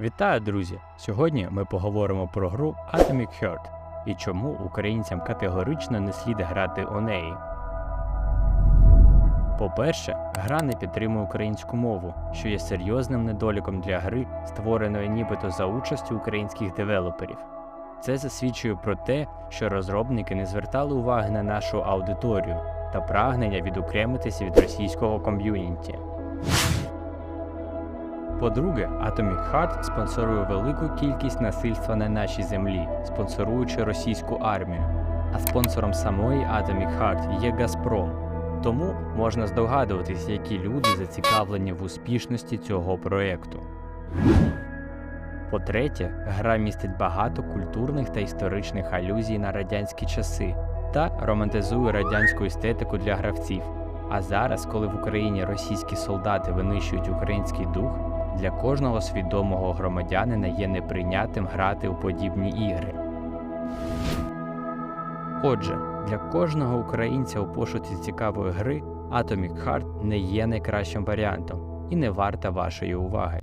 Вітаю, друзі! Сьогодні ми поговоримо про гру Atomic Heart і чому українцям категорично не слід грати у неї. По-перше, гра не підтримує українську мову, що є серйозним недоліком для гри, створеної нібито за участю українських девелоперів. Це засвідчує про те, що розробники не звертали уваги на нашу аудиторію та прагнення відокремитися від російського ком'юніті. По-друге, Atomic Heart спонсорує велику кількість насильства на нашій землі, спонсоруючи російську армію. А спонсором самої Atomic Heart є Газпром. Тому можна здогадуватись, які люди зацікавлені в успішності цього проєкту. По-третє, гра містить багато культурних та історичних алюзій на радянські часи та романтизує радянську естетику для гравців. А зараз, коли в Україні російські солдати винищують український дух, для кожного свідомого громадянина є неприйнятим грати у подібні ігри. Отже, для кожного українця у пошуці цікавої гри Atomic Heart не є найкращим варіантом і не варта вашої уваги.